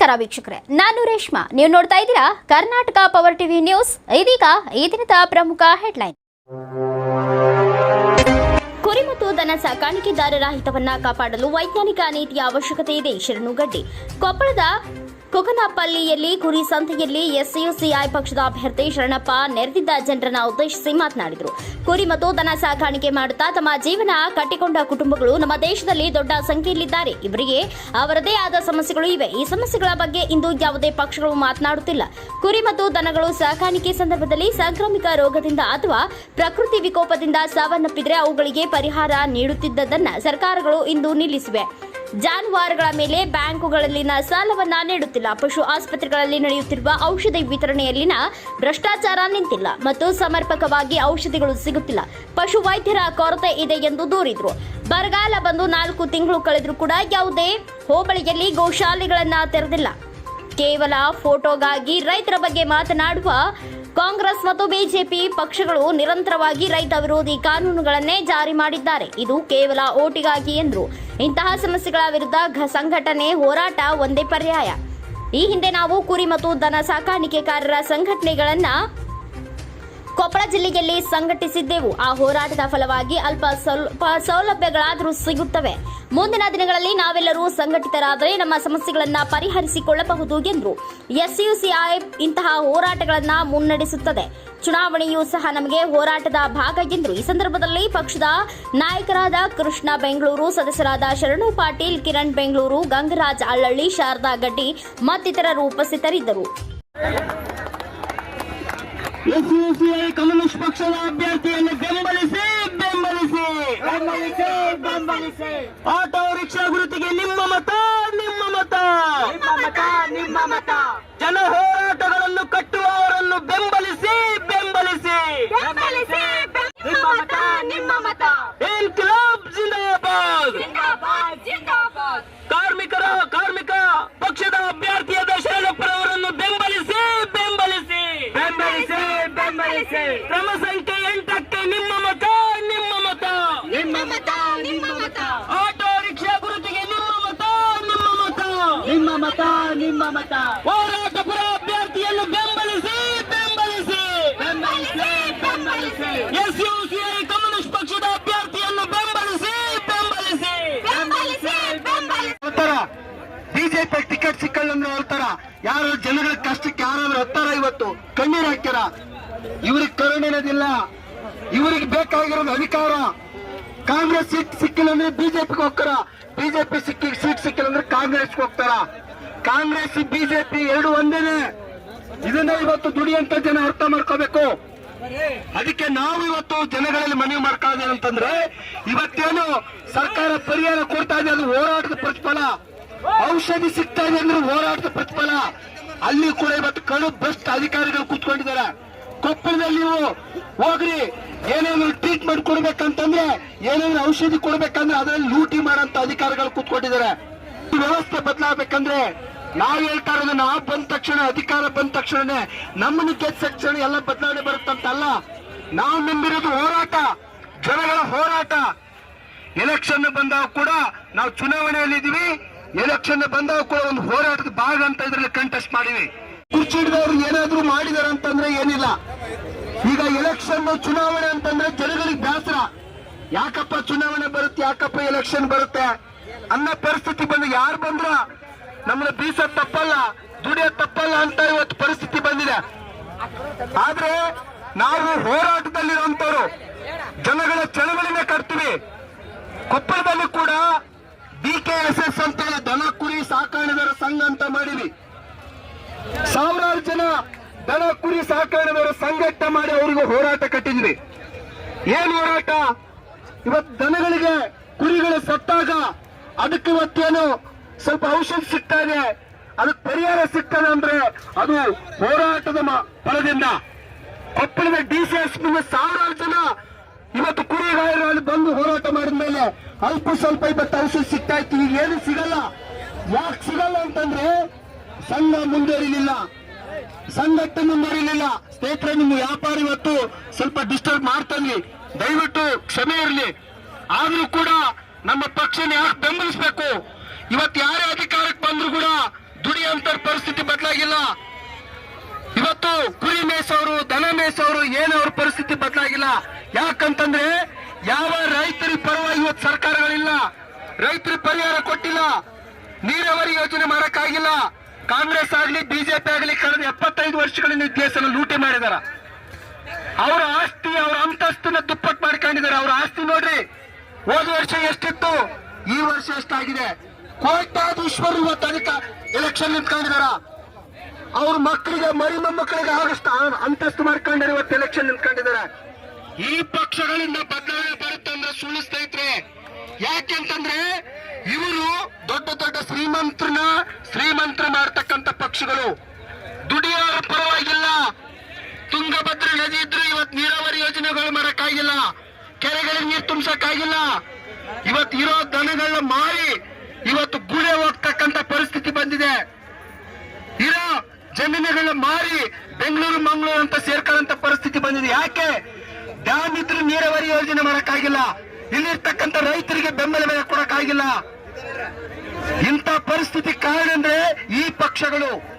ನಮಸ್ಕಾರ ವೀಕ್ಷಕರೇ, ನಾನು ರೇಷ್ಮಾ. ನೀವು ನೋಡ್ತಾ ಇದ್ದೀರಾ ಕರ್ನಾಟಕ ಪವರ್ ಟಿವಿ ನ್ಯೂಸ್ ಇದೀಗ ಈ ದಿನದ ಪ್ರಮುಖ ಹೆಡ್ಲೈನ್ ಕುರಿ ಮತ್ತು ದನ ಸಾಕಾಣಿಕೆದಾರರ ಹಿತವನ್ನ ಕಾಪಾಡಲು ವೈಜ್ಞಾನಿಕ ನೀತಿಯ ಅವಶ್ಯಕತೆ ಇದೆ ಶರಣುಗಡ್ಡಿ ಕೊಪ್ಪಳದ ಕುಕನಪಲ್ಲಿಯಲ್ಲಿ ಕುರಿ ಸಂತೆಯಲ್ಲಿ ಎಸ್ಯುಸಿಐ ಪಕ್ಷದ ಅಭ್ಯರ್ಥಿ ಶರಣಪ್ಪ ನೆರೆದಿದ್ದ ಜನರನ್ನು ಉದ್ದೇಶಿಸಿ ಮಾತನಾಡಿದರು. ಕುರಿ ಮತ್ತು ದನ ಸಾಕಾಣಿಕೆ ಮಾಡುತ್ತಾ ತಮ್ಮ ಜೀವನ ಕಟ್ಟಿಕೊಂಡ ಕುಟುಂಬಗಳು ನಮ್ಮ ದೇಶದಲ್ಲಿ ದೊಡ್ಡ ಸಂಖ್ಯೆಯಲ್ಲಿದ್ದಾರೆ. ಇವರಿಗೆ ಅವರದೇ ಆದ ಸಮಸ್ಯೆಗಳು ಇವೆ. ಈ ಸಮಸ್ಯೆಗಳ ಬಗ್ಗೆ ಇಂದು ಯಾವುದೇ ಪಕ್ಷಗಳು ಮಾತನಾಡುತ್ತಿಲ್ಲ. ಕುರಿ ಮತ್ತು ದನಗಳು ಸಾಕಾಣಿಕೆ ಸಂದರ್ಭದಲ್ಲಿ ಸಾಂಕ್ರಾಮಿಕ ರೋಗದಿಂದ ಅಥವಾ ಪ್ರಕೃತಿ ವಿಕೋಪದಿಂದ ಸಾವನ್ನಪ್ಪಿದರೆ ಅವುಗಳಿಗೆ ಪರಿಹಾರ ನೀಡುತ್ತಿದ್ದದನ್ನ ಸರ್ಕಾರಗಳು ಇಂದು ನಿಲ್ಲಿಸಿವೆ. ಜಾನುವಾರುಗಳ ಮೇಲೆ ಬ್ಯಾಂಕುಗಳಲ್ಲಿನ ಸಾಲವನ್ನ ನೀಡುತ್ತಿಲ್ಲ. ಪಶು ಆಸ್ಪತ್ರೆಗಳಲ್ಲಿ ನಡೆಯುತ್ತಿರುವ ಔಷಧಿ ವಿತರಣೆಯಲ್ಲಿನ ಭ್ರಷ್ಟಾಚಾರ ನಿಂತಿಲ್ಲ ಮತ್ತು ಸಮರ್ಪಕವಾಗಿ ಔಷಧಿಗಳು ಸಿಗುತ್ತಿಲ್ಲ. ಪಶು ವೈದ್ಯರ ಕೊರತೆ ಇದೆ ಎಂದು ದೂರಿದ್ರು. ಬರಗಾಲ ಬಂದು ನಾಲ್ಕು ತಿಂಗಳು ಕಳೆದರೂ ಕೂಡ ಯಾವುದೇ ಹೋಬಳಿಯಲ್ಲಿ ಗೋಶಾಲೆಗಳನ್ನ ತೆರೆದಿಲ್ಲ. ಕೇವಲ ಫೋಟೋಗಾಗಿ ರೈತರ ಬಗ್ಗೆ ಮಾತನಾಡುವ ಕಾಂಗ್ರೆಸ್ ಮತ್ತು ಬಿಜೆಪಿ ಪಕ್ಷಗಳು ನಿರಂತರವಾಗಿ ರೈತ ವಿರೋಧಿ ಕಾನೂನುಗಳನ್ನೇ ಜಾರಿ ಮಾಡಿದ್ದಾರೆ. ಇದು ಕೇವಲ ಓಟಿಗಾಗಿ ಎಂದರು ಇಂತಹ ಸಮಸ್ಯೆಗಳ ವಿರುದ್ಧ ಸಂಘಟನೆ ಹೋರಾಟ ಒಂದೇ ಪರ್ಯಾಯ. ಈ ಹಿಂದೆ ನಾವು ಕುರಿ ಮತ್ತು ದನ ಸಾಕಾಣಿಕೆಕಾರರ ಸಂಘಟನೆಗಳನ್ನ ಕೊಪ್ಪಳ ಜಿಲ್ಲೆಯಲ್ಲಿ ಸಂಘಟಿಸಿದ್ದೆವು. ಆ ಹೋರಾಟದ ಫಲವಾಗಿ ಅಲ್ಪ ಸ್ವಲ್ಪ ಸೌಲಭ್ಯಗಳಾದರೂ ಸಿಗುತ್ತವೆ. ಮುಂದಿನ ದಿನಗಳಲ್ಲಿ ನಾವೆಲ್ಲರೂ ಸಂಘಟಿತರಾದರೆ ನಮ್ಮ ಸಮಸ್ಯೆಗಳನ್ನು ಪರಿಹರಿಸಿಕೊಳ್ಳಬಹುದು ಎಂದರು ಎಸ್ಯುಸಿಐ ಇಂತಹ ಹೋರಾಟಗಳನ್ನು ಮುನ್ನಡೆಸುತ್ತದೆ. ಚುನಾವಣೆಯೂ ಸಹ ನಮಗೆ ಹೋರಾಟದ ಭಾಗ ಎಂದರು ಈ ಸಂದರ್ಭದಲ್ಲಿ ಪಕ್ಷದ ನಾಯಕರಾದ ಕೃಷ್ಣ ಬೆಂಗಳೂರು, ಸದಸ್ಯರಾದ ಶರಣು ಪಾಟೀಲ್, ಕಿರಣ್ ಬೆಂಗಳೂರು, ಗಂಗರಾಜ್ ಅಳ್ಳಳ್ಳಿ ಶಾರದಾ ಗಡ್ಡಿ ಮತ್ತಿತರರು ಉಪಸ್ಥಿತರಿದ್ದರು. ಎಸ್ಯುಸಿಐ ಕಮ್ಯುನಿಸ್ಟ್ ಪಕ್ಷದ ಅಭ್ಯರ್ಥಿಯನ್ನು ಬೆಂಬಲಿಸಿ ಬೆಂಬಲಿಸಿ. ಬೆಂಬಲಿಸಿ ಬೆಂಬಲಿಸಿ. ಆಟೋ ರಿಕ್ಷಾ ಗುರುತಿಗೆ ನಿಮ್ಮ ಮತ ನಿಮ್ಮ ಮತ. ನಿಮ್ಮ ಮತ ನಿಮ್ಮ ಮತ. ಜನ ಹೋರಾಟಗಳನ್ನು ಕಟ್ಟುವವರನ್ನು ಬೆಂಬಲಿಸಿ ಬೆಂಬಲಿಸಿ ಬೆಂಬಲಿಸಿ ಬೆಂ- ನಿಮ್ಮ ಮತ ನಿಮ್ಮ ಮತ ಇನ್ಕಿಲಾಬ್ ಜಿಂದಾಬಾದ್ ಜಿಂದಾಬಾದ್ ಜಿಂದಾಬಾದ್ ಕಾರ್ಮಿಕರ ಕಾರ್ಮಿಕ ಪಕ್ಷದ ಅಭ್ಯರ್ಥಿಯಾದ ಶರಣಪ್ಪರವರನ್ನು ಬೆಂಬಲಿಸಿ ಬೆಂಬಲಿಸಿ ಬೆಂಬಲಿಸಿ ಬೆಂಬಲಿಸಿ ಕ್ರಮ ಸಂಖ್ಯೆ ಎಂಟಕ್ಕೆ ನಿಮ್ಮ ಮತ ನಿಮ್ಮ ಮತ. ನಿಮ್ಮ ಮತ ನಿಮ್ಮ ಮತ. ಆಟೋ ರಿಕ್ಷಾ ಗುರುತಿಗೆ ನಿಮ್ಮ ಮತ ನಿಮ್ಮ ಮತ. ನಿಮ್ಮ ಮತ ನಿಮ್ಮ ಮತ. ಹೋರಾಟಪುರ ಅಭ್ಯರ್ಥಿಯನ್ನು ಬೆಂಬಲಿಸಿ ಬೆಂಬಲಿಸಿ. ಬೆಂಬಲಿಸಿ ಬೆಂಬಲಿಸಿ. ಎಸ್ಯುಸಿಐ ಕಮ್ಯುನಿಸ್ಟ್ ಪಕ್ಷದ ಅಭ್ಯರ್ಥಿಯನ್ನು ಬೆಂಬಲಿಸಿ ಬೆಂಬಲಿಸಿ. ಬೆಂಬಲಿಸಿ ಬೆಂಬಲಿಸಿ. ಬಿಜೆಪಿ ಟಿಕೆಟ್ ಸಿಕ್ಕಲ್ಲ ಅಂದ್ರೆ ಹೇಳ್ತಾರ ಯಾರು ಜನಗಳ ಕಷ್ಟಕ್ಕೆ ಯಾರಾದ್ರೂ ಹತ್ತಾರ ಇವತ್ತು? ಕಣ್ಣೀರ್ ಹಾಕ್ಯಾರ. ಇವ್ರಿಗೆ ಕರುಣೆನದಿಲ್ಲ ಇವ್ರಿಗೆ ಬೇಕಾಗಿರೋದು ಅಧಿಕಾರ. ಕಾಂಗ್ರೆಸ್ ಸೀಟ್ ಸಿಕ್ಕಿಲ್ಲ ಅಂದ್ರೆ ಬಿಜೆಪಿಗೆ ಹೋಗ್ತಾರ? ಬಿಜೆಪಿ ಸಿಕ್ಕಿ ಸೀಟ್ ಸಿಕ್ಕಿಲ್ಲ ಅಂದ್ರೆ ಕಾಂಗ್ರೆಸ್ಗೆ ಹೋಗ್ತಾರ? ಕಾಂಗ್ರೆಸ್, ಬಿಜೆಪಿ ಎರಡು ಒಂದೇನೆ. ಇದನ್ನ ಇವತ್ತು ದುಡಿಯಂತ ಜನ ಅರ್ಥ ಮಾಡ್ಕೋಬೇಕು. ಅದಕ್ಕೆ ನಾವು ಇವತ್ತು ಜನಗಳಲ್ಲಿ ಮನವಿ ಮಾಡ್ಕೊಳ್ಳೋದು ಅಂತಂದ್ರೆ ಇವತ್ತೇನು ಸರ್ಕಾರ ಪರಿಹಾರ ಕೊಡ್ತಾ ಇದೆ ಅದು ಹೋರಾಟದ ಪ್ರತಿಫಲ. ಔಷಧಿ ಸಿಗ್ತಾ ಇದೆ ಅಂದ್ರೆ ಹೋರಾಟದ ಪ್ರತಿಫಲ. ಅಲ್ಲಿ ಕೂಡ ಇವತ್ತು ಕಡು ಬೆಸ್ಟ್ ಅಧಿಕಾರಿಗಳು ಕೂತ್ಕೊಂಡಿದ್ದಾರೆ. ಕೊಪ್ಪಳದಲ್ಲಿ ನೀವು ಹೋಗ್ರಿ. ಏನೇನು ಟ್ರೀಟ್ಮೆಂಟ್ ಕೊಡ್ಬೇಕಂತಂದ್ರೆ ಏನೇನು ಔಷಧಿ ಕೊಡ್ಬೇಕಂದ್ರೆ ಅದರಲ್ಲಿ ಲೂಟಿ ಮಾಡಂತ ಅಧಿಕಾರಿಗಳು ಕೂತ್ಕೊಂಡಿದ್ದಾರೆ. ವ್ಯವಸ್ಥೆ ಬದಲಾಗಬೇಕಂದ್ರೆ ನಾವ್ ಹೇಳ್ತಾ ಇರೋದು, ನಾವು ಬಂದ ತಕ್ಷಣ, ಅಧಿಕಾರ ಬಂದ ತಕ್ಷಣನೇ ನಮ್ಮನ್ನು ಗೆದ್ದ ತಕ್ಷಣ ಎಲ್ಲ ಬದಲಾವಣೆ ಬರುತ್ತಂತಲ್ಲ ನಾವು ನಂಬಿರೋದು ಹೋರಾಟ, ಜನಗಳ ಹೋರಾಟ. ಎಲೆಕ್ಷನ್ ಬಂದಾಗ ಕೂಡ ನಾವು ಚುನಾವಣೆಯಲ್ಲಿ ಇದೀವಿ. ಎಲೆಕ್ಷನ್ ಬಂದಾಗ ಕೂಡ ಒಂದು ಹೋರಾಟದ ಭಾಗ ಅಂತ ಇದ್ರಲ್ಲಿ ಕಂಟೆಸ್ಟ್ ಮಾಡಿವಿ. ಕುರ್ಚಿ ಹಿಡಿದವ್ರು ಏನಾದ್ರೂ ಮಾಡಿದಾರೆ ಅಂತಂದ್ರೆ ಏನಿಲ್ಲ. ಈಗ ಎಲೆಕ್ಷನ್ ಚುನಾವಣೆ ಅಂತಂದ್ರೆ ಜನಗಳಿಗೆ ಬೇಸರ ಯಾಕಪ್ಪ ಚುನಾವಣೆ ಬರುತ್ತೆ, ಯಾಕಪ್ಪ ಎಲೆಕ್ಷನ್ ಬರುತ್ತೆ? ಅನ್ನೋ ಪರಿಸ್ಥಿತಿ ಬಂದು ಯಾರು ಬಂದ್ರ? ನಮ್ಮನ್ನ ಬೀಸ ತಪ್ಪಲ್ಲ ದುಡಿಯ ತಪ್ಪಲ್ಲ ಅಂತ ಇವತ್ತು ಪರಿಸ್ಥಿತಿ ಬಂದಿದೆ. ಆದ್ರೆ ನಾವು ಹೋರಾಟದಲ್ಲಿರುವಂತವ್ರು ಜನಗಳ ಚಳವಳಿನ ಕಟ್ತೀವಿ. ಕೊಪ್ಪಳದಲ್ಲಿ ಕೂಡ ಡಿ ಕೆ ಎಸ್ ಎಸ್ ಅಂತ ದನ ಕುರಿ ಸಾಕಾಣಿದರ ಸಂಘ ಅಂತ ಮಾಡಿವಿ ಸಾವಿರಾರು ಜನ ದನ ಕುರಿ ಸಾಕಾಣದವರು ಸಂಘಟ ಮಾಡಿ ಅವರಿಗೆ ಹೋರಾಟ ಕಟ್ಟಿದ್ವಿ. ಏನ್ ಹೋರಾಟ? ಇವತ್ತು ದನಗಳಿಗೆ ಕುರಿಗಳು ಸತ್ತಾಗ ಅದಕ್ಕೆ ಇವತ್ತೇನು ಸ್ವಲ್ಪ ಔಷಧ ಸಿಗ್ತಾ ಇದೆ. ಅದಕ್ಕೆ ಪರಿಹಾರ ಸಿಗ್ತದೆ ಅಂದ್ರೆ ಅದು ಹೋರಾಟದ ಫಲದಿಂದ ಕೊಪ್ಪಳದ ಡಿ ಸಿ ಎಸ್ ಸಾವಿರಾರು ಜನ ಇವತ್ತು ಕುರಿಗಾರರಲ್ಲಿ ಬಂದು ಹೋರಾಟ ಮಾಡಿದ ಮೇಲೆ ಅಲ್ಪ ಸ್ವಲ್ಪ ಇವತ್ತು ಔಷಧ ಸಿಗ್ತಾ ಇತ್ತು. ಈಗ ಏನು ಸಿಗಲ್ಲ. ಯಾಕೆ ಸಿಗಲ್ಲ ಅಂತಂದ್ರೆ ಸಂಘ ಮುಂದುವರಿಲಿಲ್ಲ. ಸಂಘಟನೆ ಮಾಡಿರಲಿಲ್ಲ. ಸ್ನೇಹಿತರೆ, ನಿಮ್ಮ ವ್ಯಾಪಾರ ಇವತ್ತು ಸ್ವಲ್ಪ ಡಿಸ್ಟರ್ಬ್ ಮಾಡ್ತಾನೆ ದಯವಿಟ್ಟು ಕ್ಷಮೆ ಇರಲಿ. ಆದ್ರೂ ಕೂಡ ನಮ್ಮ ಪಕ್ಷನ ಯಾಕೆ ಬೆಂಬಲಿಸಬೇಕು? ಇವತ್ತು ಯಾರೇ ಅಧಿಕಾರಕ್ಕೆ ಬಂದ್ರು ಕೂಡ ದುಡಿಯಂತ ಪರಿಸ್ಥಿತಿ ಬದಲಾಗಿಲ್ಲ. ಇವತ್ತು ಕುರಿ ಮೇಸವರು ದನ ಮೇಸವರು ಏನವ್ರ ಪರಿಸ್ಥಿತಿ ಬದಲಾಗಿಲ್ಲ. ಯಾಕಂತಂದ್ರೆ ಯಾವ ರೈತರ ಪರವಾಗಿ ಇವತ್ತು ಸರ್ಕಾರಗಳಿಲ್ಲ. ರೈತರ ಪರಿಹಾರ ಕೊಟ್ಟಿಲ್ಲ. ನೀರಾವರಿ ಯೋಜನೆ ಮಾಡಕ್ಕಾಗಿಲ್ಲ. ಕಾಂಗ್ರೆಸ್ ಆಗಲಿ, ಬಿಜೆಪಿ ಆಗಲಿ ಕಳೆದ ಎಪ್ಪತ್ತೈದು ವರ್ಷಗಳಿಂದ ಈ ದೇಶನ ಲೂಟಿ ಮಾಡಿದಾರ. ಅವರ ಆಸ್ತಿ, ಅವರ ಅಂತಸ್ತನ್ನ ದುಪ್ಪಟ್ಟು ಮಾಡ್ಕೊಂಡಿದ್ದಾರೆ ಅವರ ಆಸ್ತಿ ನೋಡ್ರಿ, ಹೋದ ವರ್ಷ ಎಷ್ಟಿತ್ತು? ಈ ವರ್ಷ ಎಷ್ಟಾಗಿದೆ? ಕೋಟ್ಯಾಧೀಶ್ವರು ಇವತ್ತು ಅದಕ್ಕೆ ಎಲೆಕ್ಷನ್ ನಿಂತ್ಕೊಂಡಿದಾರ. ಅವ್ರ ಮಕ್ಕಳಿಗೆ ಮರಿ ಮೊಮ್ಮಕ್ಕಳಿಗೆ ಆಗಷ್ಟು ಅಂತಸ್ತು ಮಾಡ್ಕೊಂಡ್ರೆ ಇವತ್ತು ಎಲೆಕ್ಷನ್ ನಿಂತ್ಕೊಂಡಿದ್ದಾರೆ ಈ ಪಕ್ಷಗಳಿಂದ ಬದಲಾವಣೆ ಬರುತ್ತೆ ಅಂದ್ರೆ ಸುಳ್ಳು ಸ್ನೇಹಿತರೆ. ಯಾಕೆಂತಂದ್ರೆ ಇವರು ದೊಡ್ಡ ದೊಡ್ಡ ಶ್ರೀಮಂತರನ್ನ ಶ್ರೀಮಂತರ ಮಾಡ್ತಕ್ಕಂಥ ಪಕ್ಷಗಳು. ದುಡಿಯೋರ ಪರವಾಗಿಲ್ಲ. ತುಂಗಭದ್ರ ನದಿ ಇದ್ರು ಇವತ್ತು ನೀರಾವರಿ ಯೋಜನೆಗಳು ಮಾಡಕ್ಕಾಗಿಲ್ಲ. ಕೆರೆಗಳಿಗೆ ನೀರು ತುಂಬಿಸಕ್ಕಾಗಿಲ್ಲ. ಇವತ್ತು ಇರೋ ದನಗಳನ್ನ ಮಾರಿ ಇವತ್ತು ಗುಳೆ ಹೋಗ್ತಕ್ಕಂತ ಪರಿಸ್ಥಿತಿ ಬಂದಿದೆ. ಇರೋ ಜಮೀನುಗಳನ್ನ ಮಾರಿ ಬೆಂಗಳೂರು, ಮಂಗಳೂರು ಅಂತ ಸೇರ್ಕೊಳ್ಳಂತ ಪರಿಸ್ಥಿತಿ ಬಂದಿದೆ. ಯಾಕೆ? ಡ್ಯಾಮ್ ಇದ್ರೂ ನೀರಾವರಿ ಯೋಜನೆ ಮಾಡಕ್ಕಾಗಿಲ್ಲ. ಇಲ್ಲಿರ್ತಕ್ಕಂಥ ರೈತರಿಗೆ ಬೆಂಬಲ ಬೆಲೆ ಕೊಡಕ್ಕಾಗಿಲ್ಲ. ಇಂಥ ಪರಿಸ್ಥಿತಿ ಕಾರಣ ಅಂದ್ರೆ ಈ ಪಕ್ಷಗಳು.